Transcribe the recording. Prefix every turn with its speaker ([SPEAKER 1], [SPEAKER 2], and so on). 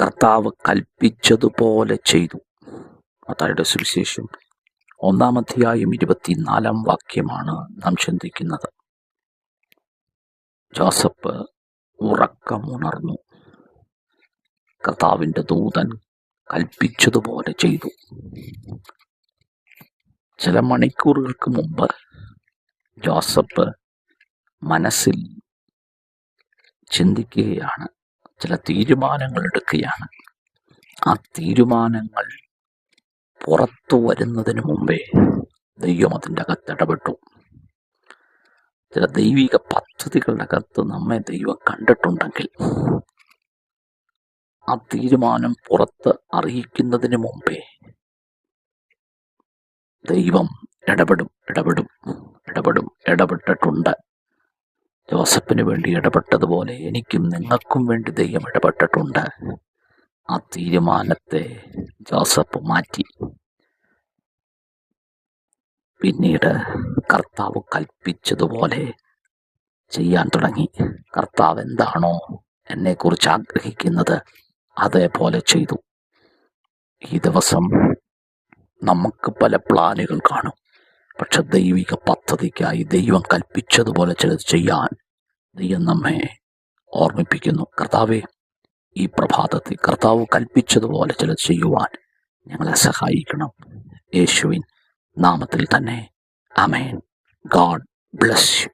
[SPEAKER 1] കർത്താവ് കൽപ്പിച്ചതുപോലെ ചെയ്തു. മത്തായിയുടെ സുവിശേഷം ഒന്നാം അധ്യായം ഇരുപത്തിനാലാം വാക്യമാണ് നാം ചിന്തിക്കുന്നത്. ജോസഫ് ഉറക്കമുണർന്നു. കർത്താവിന്റെ ദൂതൻ കൽപ്പിച്ചതുപോലെ ചെയ്തു. ചില മണിക്കൂറുകൾക്ക് മുമ്പ് ജോസഫ് മനസ്സിൽ ചിന്തിക്കുകയാണ്. ചില തീരുമാനങ്ങൾ എടുക്കുകയാണ്. ആ തീരുമാനങ്ങൾ പുറത്തു വരുന്നതിന് മുമ്പേ ദൈവം അതിന്റെ അകത്ത് ഇടപെട്ടു. ചില ദൈവിക പദ്ധതികളുടെ അകത്ത് നമ്മെ ദൈവം കണ്ടിട്ടുണ്ടെങ്കിൽ ആ തീരുമാനം പുറത്ത് അറിയിക്കുന്നതിന് മുമ്പേ ദൈവം ഇടപെടും ഇടപെടും ഇടപെടും ഇടപെട്ടിട്ടുണ്ട്. ജോസഫിന് വേണ്ടി ഇടപെട്ടതുപോലെ എനിക്കും നിങ്ങൾക്കും വേണ്ടി ദൈവം ഇടപെട്ടിട്ടുണ്ട്. ആ തീരുമാനത്തെ ജോസഫ് മാറ്റി. പിന്നീട് കർത്താവ് കൽപ്പിച്ചതുപോലെ ചെയ്യാൻ തുടങ്ങി. കർത്താവ് എന്താണോ എന്നെക്കുറിച്ച് ആഗ്രഹിക്കുന്നത് അതേപോലെ ചെയ്തു. ഈ ദിവസം നമുക്ക് പല പ്ലാനുകൾ കാണും. പക്ഷെ ദൈവിക പദ്ധതിക്കായി ദൈവം കൽപ്പിച്ചതുപോലെ ചിലത് ചെയ്യാൻ ദൈവം നമ്മെ ഓർമ്മിപ്പിക്കുന്നു. കർത്താവെ ഈ പ്രഭാതത്തിൽ കർത്താവ് കൽപ്പിച്ചതുപോലെ ചിലത് ചെയ്യുവാൻ ഞങ്ങളെ സഹായിക്കണം. യേശുവിൻ നാമത്തിൽ തന്നെ. Amen God bless you.